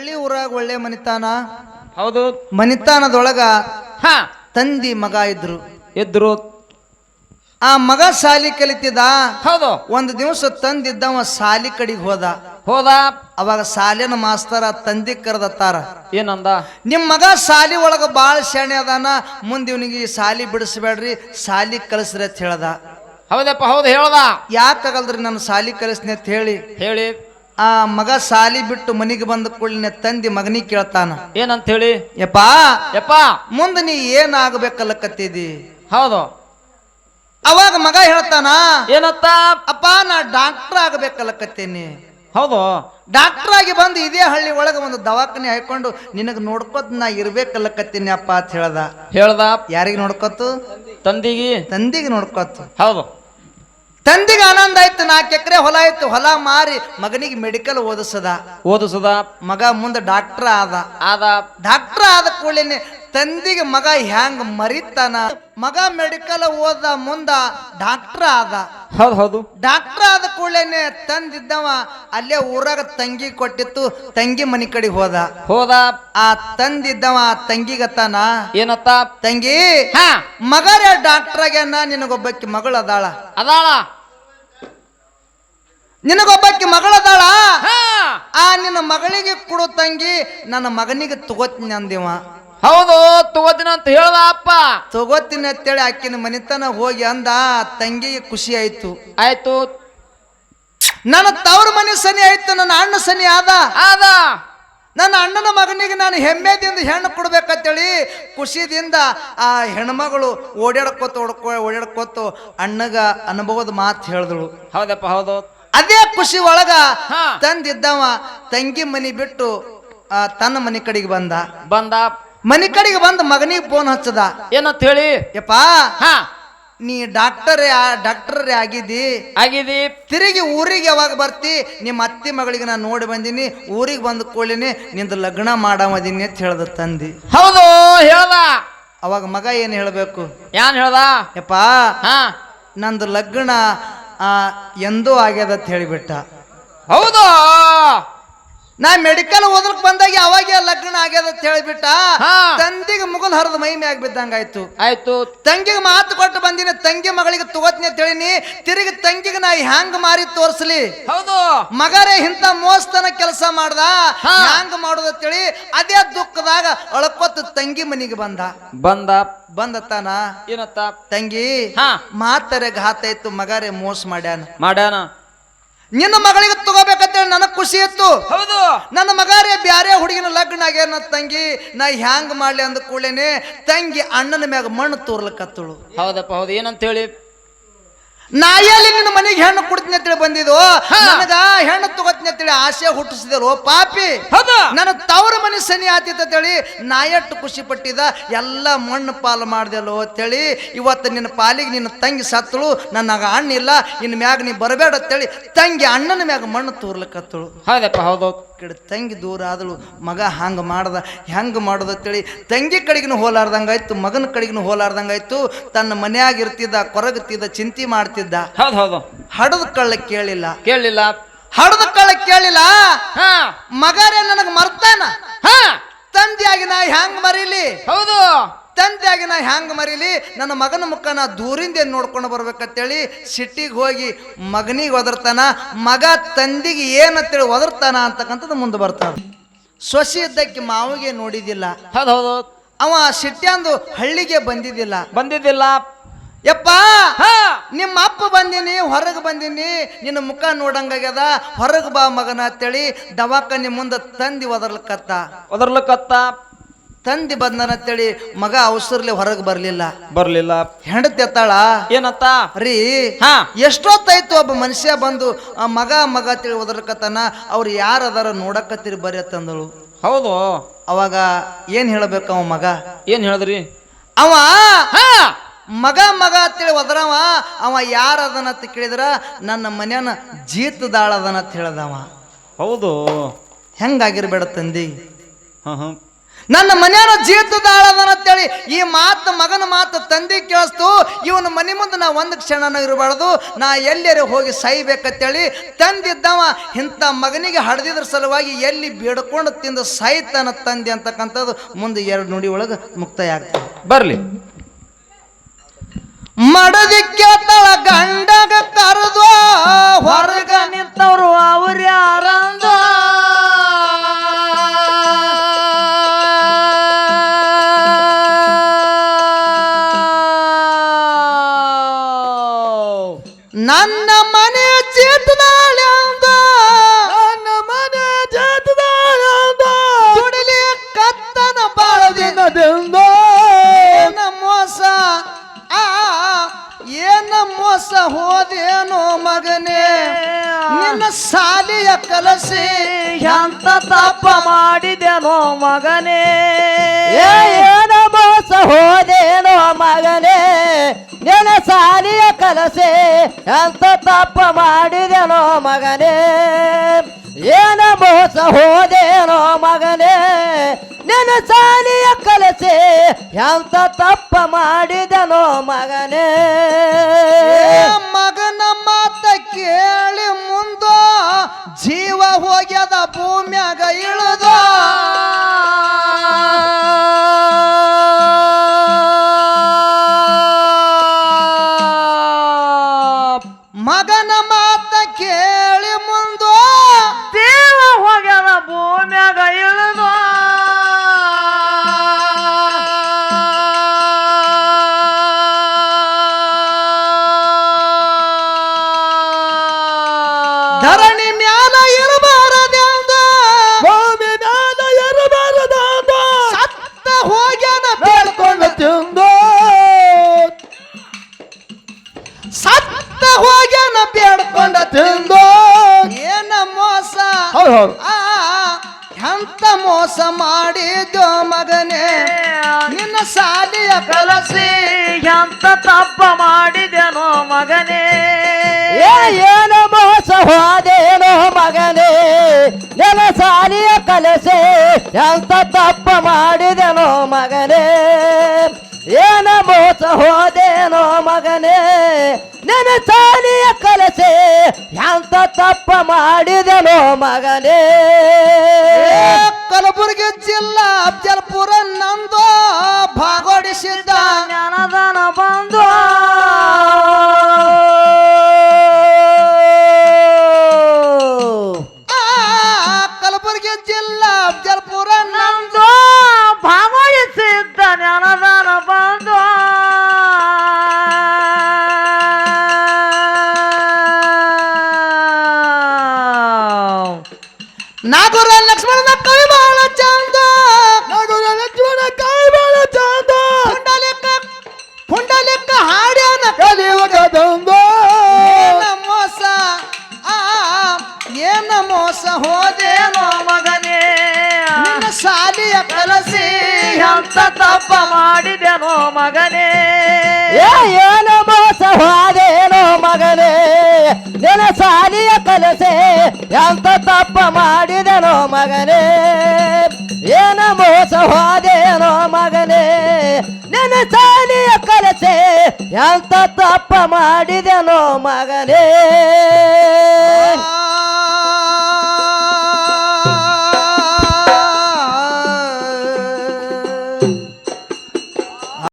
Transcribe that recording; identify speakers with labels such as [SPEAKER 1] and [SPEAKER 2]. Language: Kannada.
[SPEAKER 1] ಹಳ್ಳಿ ಊರಾಗ ಒಳ್ಳೆ ಮನಿತಾನ?
[SPEAKER 2] ಹೌದು.
[SPEAKER 1] ಮನಿತಾನದೊಳಗ
[SPEAKER 2] ಹ.
[SPEAKER 1] ತಂದಿ ಮಗ ಇದ್ರು.
[SPEAKER 2] ಇದ್ರು.
[SPEAKER 1] ಆ ಮಗ ಸಾಲಿ ಕಲಿತಿದ?
[SPEAKER 2] ಹೌದು.
[SPEAKER 1] ಒಂದು ದಿವಸ ತಂದಿದ್ದವ ಸಾಲಿ ಕಡೆಗೆ ಹೋದ.
[SPEAKER 2] ಹೋದ.
[SPEAKER 1] ಅವಾಗ ಸಾಲಿನ ಮಾಸ್ತರ ತಂದಿ ಕರೆದತ್ತಾರ.
[SPEAKER 2] ಏನಂದ?
[SPEAKER 1] ನಿಮ್ಮ ಮಗ ಸಾಲಿ ಒಳಗ ಬಾಳ ಶಾಣೆ ಅದಾನ ಮುಂದೆ ಇವನಿಗೆ ಸಾಲಿ ಬಿಡಿಸ್ಬೇಡ್ರಿ ಸಾಲಿ ಕಲಿಸ್ರಿ ಅಂತ ಹೇಳ್ದ.
[SPEAKER 2] ಹೌದಪ್ಪ ಹೌದು ಹೇಳ್ದ.
[SPEAKER 1] ಯಾಕಲ್ರಿ ನಾನು ಸಾಲಿ ಕಲಿಸ್ನಿ ಅಂತ ಹೇಳಿ?
[SPEAKER 2] ಹೇಳಿ.
[SPEAKER 1] ಆ ಮಗ ಸಾಲಿ ಬಿಟ್ಟು ಮನೆಗೆ ಬಂದ ಕೂಡಲೇ ತಂದಿ ಮಗನಿಗೆ ಕೇಳ್ತಾನ
[SPEAKER 2] ಏನಂತ ಹೇಳಿ
[SPEAKER 1] ಯಪ್ಪಾ
[SPEAKER 2] ಯಪ್ಪ!
[SPEAKER 1] ಮುಂದೆ ನೀ ಏನಾಗಬೇಕಲ್ಲಕತ್ತಿದಿ
[SPEAKER 2] ಹೌದು.
[SPEAKER 1] ಅವಾಗ ಮಗ ಹೇಳ್ತಾನ
[SPEAKER 2] ಏನತ್ತ?
[SPEAKER 1] ಅಪ್ಪ ನಾ ಡಾಕ್ಟರ್ ಆಗಬೇಕಲ್ಲಕತ್ತೀನಿ
[SPEAKER 2] ಹೌದು.
[SPEAKER 1] ಡಾಕ್ಟರ್ ಆಗಿ ಬಂದು ಇದೇ ಹಳ್ಳಿ ಒಳಗೆ ಒಂದು ದವಾಖಾನೆ ಹಾಕೊಂಡು ನಿನಗೆ ನೋಡ್ಕೊತ ನಾ ಇರ್ಬೇಕಲ್ಲಕತ್ತೀನಿ ಅಪ್ಪ ಅಂತ ಹೇಳ್ದ.
[SPEAKER 2] ಹೇಳ್ದ.
[SPEAKER 1] ಯಾರಿಗೆ ನೋಡ್ಕೊತು
[SPEAKER 2] ತಂದಿಗಿ.
[SPEAKER 1] ತಂದಿಗೆ ನೋಡ್ಕೊತು
[SPEAKER 2] ಹೌದು.
[SPEAKER 1] ತಂದಿಗೆ ಆನಂದ ಆಯ್ತು ನಾಲ್ಕು ಎಕರೆ ಹೊಲ ಆಯ್ತು ಹೊಲ ಮಾರಿ ಮಗನಿಗೆ ಮೆಡಿಕಲ್ ಓದಿಸದ.
[SPEAKER 2] ಓದಿಸದ?
[SPEAKER 1] ಮಗ ಮುಂದೆ ಡಾಕ್ಟರ್ ಆದ.
[SPEAKER 2] ಆದ?
[SPEAKER 1] ಡಾಕ್ಟರ್ ಆದ ಕೂಡಲೇ ತಂದಿಗೆ ಮಗ ಹ್ಯಾಂಗ ಮರಿತಾನ? ಮಗ ಮೆಡಿಕಲ್ ಓದ ಮುಂದ ಡಾಕ್ಟರ್ ಆದ.
[SPEAKER 2] ಹೌದು ಹೌದು.
[SPEAKER 1] ಡಾಕ್ಟರ್ ಆದ ಕೂಡಲೇ ತಂದಿದ್ದವ ಅಲ್ಲೇ ಊರಾಗ ತಂಗಿ ಕೊಟ್ಟಿತ್ತು ತಂಗಿ ಮನಿ ಕಡೆ ಹೋದ.
[SPEAKER 2] ಹೋದ?
[SPEAKER 1] ಆ ತಂದಿದ್ದವ ತಂಗಿಗತ್ತಾನ
[SPEAKER 2] ಏನತ್ತ?
[SPEAKER 1] ತಂಗಿ
[SPEAKER 2] ಹಾ.
[SPEAKER 1] ಮಗರೇ ಡಾಕ್ಟರ್ ಆಗ್ಯಾನ ನಿನಗೊಬ್ಬಕ್ಕೆ ಮಗಳು ಅದಾಳ
[SPEAKER 2] ಅದಾಳ?
[SPEAKER 1] ನಿನಗೊಬ್ಬಕ್ಕಿ ಮಗಳದಾಳ? ಆ ನಿನ್ನ ಮಗಳಿಗೆ ಕೊಡು ತಂಗಿ ನನ್ನ ಮಗನಿಗೆ ತಗೋತೀನಿ ಅಂದಿವ.
[SPEAKER 2] ಹೌದು ತಗೋತೀನಿ ಅಂತ ಹೇಳ್ದ ಅಪ್ಪ.
[SPEAKER 1] ತಗೋತೀನಿ ಅಂತೇಳಿ ಆಕಿನ ಮನೆತನ ಹೋಗಿ ಅಂದ ತಂಗಿಗೆ ಖುಷಿ ಆಯ್ತು.
[SPEAKER 2] ಆಯ್ತು.
[SPEAKER 1] ನನ್ನ ತವ್ರ ಮನೆ ಸನಿ ಆಯ್ತು ನನ್ನ ಅಣ್ಣ ಸನಿ ಆದ.
[SPEAKER 2] ಆದ.
[SPEAKER 1] ನನ್ನ ಅಣ್ಣನ ಮಗನಿಗೆ ನಾನು ಹೆಮ್ಮೆದಿಂದ ಹೆಣ್ಣು ಕೊಡ್ಬೇಕಂತೇಳಿ ಖುಷಿದಿಂದ ಆ ಹೆಣ್ಮಗಳು ಓಡಾಡ್ಕೋತ ಓಡ್ಕೊ ಓಡಾಡ್ಕೋತ ಅಣ್ಣಗ ಅನುಭವದ ಮಾತು ಹೇಳಿದಳು.
[SPEAKER 2] ಹೌದಪ್ಪ ಹೌದು.
[SPEAKER 1] ಅದೇ ಖುಷಿ ಒಳಗ. ತಂದಿದ್ದವ ತಂಗಿ ಮನಿ ಬಿಟ್ಟು ಆ, ತನ್ನ ಮನೆ ಕಡೆಗೆ ಬಂದ.
[SPEAKER 2] ಬಂದ.
[SPEAKER 1] ಮನೆ ಕಡೆಗೆ ಬಂದು ಮಗನಿಗೆ ಫೋನ್ ಹಚ್ಚದ.
[SPEAKER 2] ಏನಂತ ಹೇಳಿ
[SPEAKER 1] ಯಪ್ಪಾ
[SPEAKER 2] ಹಾ.
[SPEAKER 1] ನೀ ಡಾಕ್ಟರ್ ಡಾಕ್ಟರ್ ಆಗಿದಿ
[SPEAKER 2] ಆಗಿದಿ
[SPEAKER 1] ತಿರುಗಿ ಊರಿಗೆ ಯಾವಾಗ ಬರ್ತಿ? ನಿಮ್ಮ ಅತ್ತಿ ಮಗಳಿಗೆ ನಾನು ನೋಡಿ ಬಂದೀನಿ ಊರಿಗೆ ಬಂದ ಕೂಡಲೇ ನಿಂದು ಲಗ್ನ ಮಾಡಮದೀನಿ ಅಂತ ಹೇಳ್ದ ತಂದಿ.
[SPEAKER 2] ಹೌದು ಹೇಳ್ದ.
[SPEAKER 1] ಅವಾಗ ಮಗ ಏನು ಹೇಳಬೇಕು?
[SPEAKER 2] ಯಾನ್ ಹೇಳ್ದ?
[SPEAKER 1] ಯಪ್ಪಾ
[SPEAKER 2] ಹಾ.
[SPEAKER 1] ನಂದು ಲಗ್ನ ಎಂದೂ ಆಗ್ಯದ ಅಂತ ಹೇಳಿಬಿಟ್ಟ.
[SPEAKER 2] ಹೌದು?
[SPEAKER 1] ನಾ ಮೆಡಿಕಲ್ ಓದಕ್ ಬಂದಾಗ ಅವಾಗೆ ಲಗ್ನ ಆಗ್ಯದ ಅಂತ ಹೇಳಿಬಿಟ್ಟ
[SPEAKER 2] ಹಾ.
[SPEAKER 1] ತಂದಿಗೆ ಮುಗಲ್ ಹರಿದ ಮೈ ಮ್ಯಾಗ ಬಿದ್ದಂಗಾಯ್ತು
[SPEAKER 2] ಆಯ್ತು.
[SPEAKER 1] ತಂಗಿಗೆ ಮಾತು ಕೊಟ್ಟು ಬಂದಿನಿ ತಂಗಿ ಮಗಳಿಗೆ ತಗೋತೀನಿ ಅಂತ ಹೇಳಿನಿ ತಿರುಗಿ ತಂಗಿಗೆ ನಾ ಹ್ಯಾಂಗ್ ಮಾರಿ ತೋರಿಸ್ಲಿ?
[SPEAKER 2] ಹೌದು.
[SPEAKER 1] ಮಗರೇ ಇಂತ ಮೋಸ್ತನ ಕೆಲಸ ಮಾಡ್ದ? ಹ್ಯಾಂಗ್ ಹ್ಯಾಂಗ ಹೇಳಿ ಅದೇ ದುಃಖದಾಗ ಅಳ್ಕೊತ ತಂಗಿ ಮನಿಗೆ ಬಂದ.
[SPEAKER 2] ಬಂದ.
[SPEAKER 1] ಬಂದತ್ತಾನ?
[SPEAKER 2] ಏನತ್ತ?
[SPEAKER 1] ತಂಗಿ
[SPEAKER 2] ಹಾ.
[SPEAKER 1] ಮಾತರೆ ಘಾತ ಇತ್ತು ಮಗರೇ ಮೋಸ ಮಾಡ್ಯಾನ.
[SPEAKER 2] ಮಾಡ್ಯಾನ.
[SPEAKER 1] ನಿನ್ನ ಮಗಳಿಗೆ ನನಗ್ ಖುಷಿ ಇತ್ತು.
[SPEAKER 2] ಹೌದು.
[SPEAKER 1] ನನ್ನ ಮಗಾರೇ ಬ್ಯಾರೆ ಹುಡುಗಿನ ಲಗ್ನ ಆಗ್ಯಾನ ತಂಗಿ ನಾ ಹ್ಯಾಂಗ್ ಮಾಡ್ಲಿ ಅಂದ ಕೂಡಲೇನೆ ತಂಗಿ ಅಣ್ಣನ ಮ್ಯಾಗ ಮಣ್ಣು ತೋರ್ಲಕತ್ತಳು.
[SPEAKER 2] ಹೌದಪ್ಪ ಹೌದು. ಏನಂತ ಹೇಳಿ
[SPEAKER 1] ನಾ ಎಲ್ಲಿ ನಿನ್ನ ಮನೆಗೆ ಹೆಣ್ಣು ಕೊಡ್ತೀನಿ ಅಂತೇಳಿ ಬಂದಿದ್ದು ನನಗ ಹೆಣ್ಣು ತಗೋತೀನಿ ಅಂತೇಳಿ ಆಸೆ ಹುಟ್ಟಿಸಿದರು. ಪಾಪಿ.
[SPEAKER 2] ಹೌದು?
[SPEAKER 1] ನನ್ನ ತವರ ಮನೆ ಸನಿ ಆತಿತ್ತು ಅಂತೇಳಿ ನಾ ಎಷ್ಟು ಖುಷಿ ಪಟ್ಟಿದ ಎಲ್ಲ ಮಣ್ಣು ಪಾಲು ಮಾಡ್ದೆಲ್ಲೋ ಅಂತೇಳಿ ಇವತ್ತು ನಿನ್ನ ಪಾಲಿಗೆ ನಿನ್ನ ತಂಗಿ ಸತ್ತಳು ನನಗ ಅಣ್ಣ ಇಲ್ಲ ಇನ್ನು ಮ್ಯಾಗ ನೀ ಬರಬೇಡ ಅಂತೇಳಿ ತಂಗಿ ಅಣ್ಣನ ಮ್ಯಾಗ ಮಣ್ಣು ತೋರ್ಲಿಕ್ಕತ್ತಳು
[SPEAKER 2] ಹೌದಪ್ಪ ಹೌದು
[SPEAKER 1] ಕಡೆ ತಂಗಿ ದೂರ ಆದಳು ಮಗ ಹಂಗೆ ಮಾಡ್ದ ಹೆಂಗೆ ಮಾಡೋದು ಅಂತೇಳಿ ತಂಗಿ ಕಡೆಗಿನ ಹೋಲಾರ್ದಂಗಾಯ್ತು ಮಗನ ಕಡೆಗಿನ ಹೋಲಾರ್ದಂಗಾಯ್ತು ತನ್ನ ಮನ್ಯಾಗ ಇರ್ತಿದ್ದ ಕೊರಗುತ್ತಿದ್ದ ಚಿಂತೆ ಮಾಡ್ತಿದ್ದ.
[SPEAKER 2] ಹೌದು ಹೌದು.
[SPEAKER 1] ಹಡದ ಕಳ್ಳ ಕೇಳಿಲ್ಲ.
[SPEAKER 2] ಕೇಳಿಲ್ಲ.
[SPEAKER 1] ಹಡದ ಕಳ್ಳ ಕೇಳಿಲ್ಲ?
[SPEAKER 2] ಹಾ.
[SPEAKER 1] ಮಗರೇ ನನಗೆ ಮರ್ತಾನ?
[SPEAKER 2] ಹಾ.
[SPEAKER 1] ತಂದೆಯಾಗಿ ನಾ ಹೆಂಗ್ ಮರೀಲಿ?
[SPEAKER 2] ಹೌದು.
[SPEAKER 1] ತಂದೆಯಾಗಿ ನಾ ಹ್ಯಾಂಗೆ ಮರೀಲಿ? ನನ್ನ ಮಗನ ಮುಖ ನಾ ದೂರಿಂದ ನೋಡ್ಕೊಂಡು ಬರ್ಬೇಕಂತೇಳಿ ಸಿಟ್ಟಿಗೆ ಹೋಗಿ ಮಗನಿಗೆ ಒದರ್ತಾನ ಮಗ ತಂದಿಗೆ ಏನಂತೇಳಿ ಒದರ್ತಾನ ಅಂತಕ್ಕಂಥದ್ದು ಮುಂದೆ ಬರ್ತಾನ. ಸೊಸಿ ಇದ್ದಕ್ಕೆ ಮಾವಿಗೆ ನೋಡಿದಿಲ್ಲ.
[SPEAKER 2] ಹೌದು ಹೌದು
[SPEAKER 1] ಅವ ಸಿಟ್ಟಿಯಂದು ಹಳ್ಳಿಗೆ ಬಂದಿದ್ದಿಲ್ಲ
[SPEAKER 2] ಬಂದಿದ್ದಿಲ್ಲ.
[SPEAKER 1] ಯಪ್ಪ!
[SPEAKER 2] ಹಾ!
[SPEAKER 1] ನಿಮ್ಮ ಅಪ್ಪ ಬಂದೀನಿ ಹೊರಗೆ ಬಂದೀನಿ ನಿನ್ನ ಮುಖ ನೋಡಂಗಾಗ್ಯದ ಹೊರಗೆ ಬಾ ಮಗನ ಅಂತೇಳಿ ದವಾಖಾನೆ ಮುಂದೆ ತಂದಿ ಒದರ್ಲಕತ್ತ.
[SPEAKER 2] ಒದರ್ಲಕ್ಕತ್ತ
[SPEAKER 1] ತಂದಿ ಬಂದನ ಅಂತೇಳಿ ಮಗ ಅವಸರ್ಲೆ ಹೊರಗೆ ಬರಲಿಲ್ಲ.
[SPEAKER 2] ಬರ್ಲಿಲ್ಲ.
[SPEAKER 1] ಹೆಂಡತಿ ಎತ್ತಾಳ?
[SPEAKER 2] ಏನತ್ತ?
[SPEAKER 1] ರೀ
[SPEAKER 2] ಹಾ.
[SPEAKER 1] ಎಷ್ಟೊತ್ತಾಯ್ತು ಒಬ್ಬ ಮನುಷ್ಯ ಬಂದು ಆ ಮಗ ಮಗ ತಿಳಿ ಒದರ್ಕತ್ತಾನ ಅವ್ರು ಯಾರು ಅದಾರ ನೋಡಕತ್ತೀರಿ ಬರ್ರಿ ತಂದಳು
[SPEAKER 2] ಹೌದು.
[SPEAKER 1] ಅವಾಗ ಏನ್ ಹೇಳಬೇಕು ಅವ ಮಗ?
[SPEAKER 2] ಏನ್ ಹೇಳಿದ್ರಿ?
[SPEAKER 1] ಅವ
[SPEAKER 2] ಹಾ.
[SPEAKER 1] ಮಗ ಮಗ ಅಂತೇಳಿ ಒದರವ ಅವ ಯಾರ ಅದನ ಅಂತ ಕೇಳಿದ್ರ ನನ್ನ ಮನ್ಯಾನ ಜೀತದಾಳದನ ಅಂತ ಹೇಳ್ದವ.
[SPEAKER 2] ಹೌದು.
[SPEAKER 1] ಹೆಂಗಾಗಿರ್ಬೇಡ ತಂದಿ?
[SPEAKER 2] ಹಾ ಹಾ
[SPEAKER 1] ನನ್ನ ಮನೆಯವರ ಜೀತದಾಳದನ ಅಂತೇಳಿ ಈ ಮಾತು ಮಗನ ಮಾತು ತಂದೆ ಕೇಳಿಸ್ತು ಇವನ ಮನೆ ಮುಂದೆ ನಾ ಒಂದು ಕ್ಷಣನ ಇರಬಾರ್ದು ನಾ ಎಲ್ಲರೂ ಹೋಗಿ ಸಾಯ್ಬೇಕಂತೇಳಿ ತಂದಿದ್ದವ ಇಂಥ ಮಗನಿಗೆ ಹಡ್ದಿದ್ರ ಸಲುವಾಗಿ ಎಲ್ಲಿ ಬೇಡ್ಕೊಂಡು ತಿಂದು ಸಾಯ್ತಾನ ತಂದೆ ಅಂತಕ್ಕಂಥದ್ದು ಮುಂದೆ ಎರಡು ನುಡಿ ಒಳಗೆ ಮುಕ್ತಾಯ ಆಗ್ತದೆ
[SPEAKER 2] ಬರಲಿ.
[SPEAKER 1] ಮಡದಿ ತಳ ಗಂಡಗ ಕರೆದು ಹೊರಗ
[SPEAKER 3] ನಿಂತವ್ರು
[SPEAKER 1] ಮನೆ ಚೇತನಾಳೆ ಅಂದ.
[SPEAKER 3] ನನ್ನ ಮನೆ ಜಾತದಾಳಂದ
[SPEAKER 1] ದುಡಿಲಿ ಕತ್ತನ ಬಾಳದಿಂದ
[SPEAKER 3] ದಿನದಿಂದ.
[SPEAKER 1] ಏನ ಮೋಸ? ಆ ಏನ ಮೋಸ ಹೋದೇನೋ ಮಗನೇ. ನಿನ್ನ ಸಾಲಿಯ ಕಲಸಿ
[SPEAKER 3] ಎಂತ ತಪ್ಪ ಮಾಡಿದೆನೋ ಮಗನೇ. ಏನ ಮೋಸ ಹೋದೇನೋ ಮಗನೇ. ನಿನ್ನ ಸಾಲಿಯ ಕಲಸೆ ಅಂತ ತಪ್ಪ ಮಾಡಿದೆನೋ ಮಗನೇ? ಏನ ಮೋಸ ಹೋದೇನೋ ಮಗನೇ? ನಿನ್ನ ಸಾಲಿಯ ಕಲಸೆ ಎಂತ ತಪ್ಪ ಮಾಡಿದನೋ ಮಗನೇ?
[SPEAKER 1] ಮಗನ ಮಾತ ಕೇಳಿ ಮುಂದೋ, ಜೀವ ಹೋಗ್ಯದ ಭೂಮ್ಯಾಗ ಇಳಿದ?
[SPEAKER 3] ಹೋಗ್ಯಾನ
[SPEAKER 1] ಬೇಡ್ಕೊಂಡ
[SPEAKER 3] ತಿಂದು
[SPEAKER 1] ಏನ ಮೋಸ?
[SPEAKER 3] ಹೌದು
[SPEAKER 1] ಎಂತ ಮೋಸ ಮಾಡಿದ್ಯೋ ಮಗನೇ? ನಿನ್ನ ಸಾಲಿಯ ಕಲಸಿ
[SPEAKER 3] ಎಂತ ತಪ್ಪ ಮಾಡಿದೆನೋ ಮಗನೇ? ಏ ಏನ ಮೋಸ ಹೋದೇನೋ ಮಗನೇ? ನಿನ್ನ ಸಾಲಿಯ ಕಲಸೆ ಎಂತ ತಪ್ಪ ಮಾಡಿದೆನೋ ಮಾಡಿದೆನೋ ಮಗನೇ.
[SPEAKER 1] ಕಲಬುರಗಿ ಜಿಲ್ಲಾ ಅಫ್ಜಲ್ಪುರ ನಂದು ಭಾಗವಡಿಸಿದ್ದ
[SPEAKER 3] ಜ್ಞಾನದಾನ ಬಂದು.
[SPEAKER 1] ಕಲಬುರಗಿ ಜಿಲ್ಲಾ ಅಫ್ಜಲ್ಪುರ ನಂದು
[SPEAKER 3] ತಪ್ಪ ಮಾಡಿದೆನೋ ಮಗನೇ. ಏನು ಮೋಸ ಮಗನೇ. ನಿನ್ನ ಸಾಲಿಯ ಕಲಸೆ ಎಂತ ತಪ್ಪ ಮಾಡಿದೆನೋ ಮಗನೇ. ಏನ ಮೋಸ ಮಗನೇ. ನಿನ್ನ ಸಾಲಿಯ ಕಲಸೆ ಎಂತ ತಪ್ಪ ಮಾಡಿದೆನೋ ಮಗನೇ.